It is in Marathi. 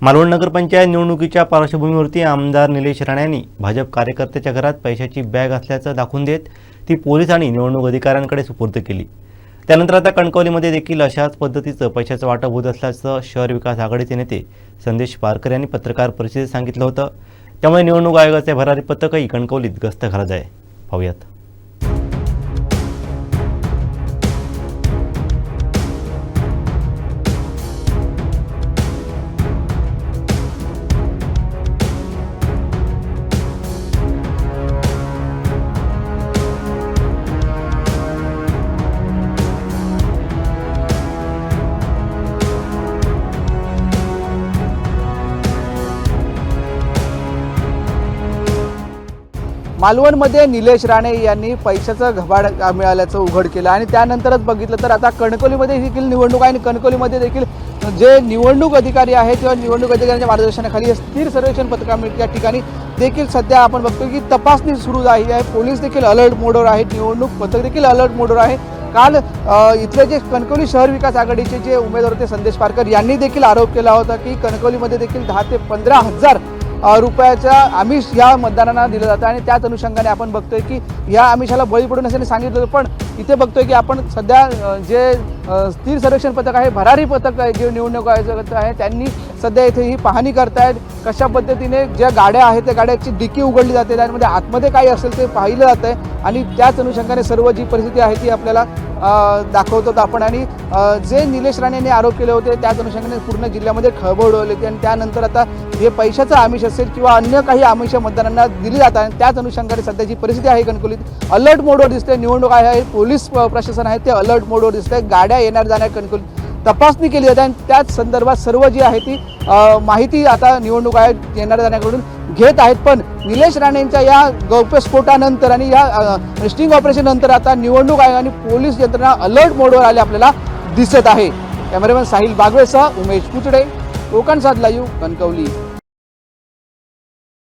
मालवण नगरपंचायत निवडणुकीच्या पार्श्वभूमीवरती आमदार निलेश राणे यांनी भाजप कार्यकर्त्याच्या घरात पैशाची बॅग असल्याचं दाखवून देत ती पोलीस आणि निवडणूक अधिकाऱ्यांकडे सुपूर्द केली. त्यानंतर आता कणकवलीमध्ये देखील अशाच पद्धतीचं पैशाचं वाटप होत असल्याचं शहर विकास आघाडीचे नेते संदेश पारकर यांनी पत्रकार परिषदेत सांगितलं होतं. त्यामुळे निवडणूक आयोगाचे भरारी पथकही कणकवलीत गस्त घालत आहे. पाहूयात. मालवणमध्ये निलेश राणे यांनी पैशाचं घबाड मिळाल्याचं उघड केलं. आणि त्यानंतरच बघितलं तर आता कणकवलीमध्ये देखील निवडणूक आहे आणि कणकवलीमध्ये देखील जे निवडणूक अधिकारी आहेत किंवा निवडणूक अधिकाऱ्यांच्या मार्गदर्शनाखाली स्थिर सर्वेक्षण पथकामध्ये त्या ठिकाणी देखील सध्या आपण बघतो की तपासणी सुरू झाली आहे. पोलीस देखील अलर्ट मोडवर आहेत. निवडणूक पथक देखील अलर्ट मोडवर आहे. काल इथले जे कणकवली शहर विकास आघाडीचे जे उमेदवार होते संदेश पारकर यांनी देखील आरोप केला होता की कणकवलीमध्ये देखील दहा ते पंधरा हजार रुपयाचा आमिष या मतदारांना दिलं जातं आणि त्याच अनुषंगाने आपण बघतोय की या आमिषाला बळी पडून असल्याने सांगितलं होतं पण इथे बघतोय की आपण सध्या जे स्थिर संरक्षण पथक आहे भरारी पथक आहे जे निवडणूक आयोजक आहे त्यांनी सध्या इथे ही पाहणी करतायत. कशा पद्धतीने ज्या गाड्या आहेत त्या गाड्याची डिकी उघडली जाते त्यामध्ये आतमध्ये काही असेल ते पाहिलं जातं आहे आणि त्याच अनुषंगाने सर्व जी परिस्थिती आहे ती आपल्याला दाखवतो आपण. आणि जे निलेश राणेंनी आरोप केले होते त्याच अनुषंगाने पूर्ण जिल्ह्यामध्ये खळबळ उडवली होती. आणि त्यानंतर आता हे पैशाचं आमिष असेल किंवा अन्य काही आमिष मतदारांना दिली जातात आणि त्याच अनुषंगाने सध्याची परिस्थिती आहे कणकुलीत. अलर्ट मोडवर दिसते निवडणूक आहे पोलीस प्रशासन आहे ते अलर्ट मोडवर दिसते गाड्या येणार जाणार कणकुलीत. तपासणी केली जाते आणि त्याच संदर्भात सर्व जी आहे ती माहिती आता निवडणूक आयोग येणाऱ्या जाण्याकडून घेत आहेत पण निलेश राणेंच्या या गौप्यस्फोटानंतर आणि या स्टिंग ऑपरेशननंतर आता निवडणूक आयोग आणि पोलीस यंत्रणा अलर्ट मोडवर आले आपल्याला दिसत आहे. कॅमेरामॅन साहिल बागवेसह उमेश कुचडे कोकण साधला लाईव्ह कणकवली.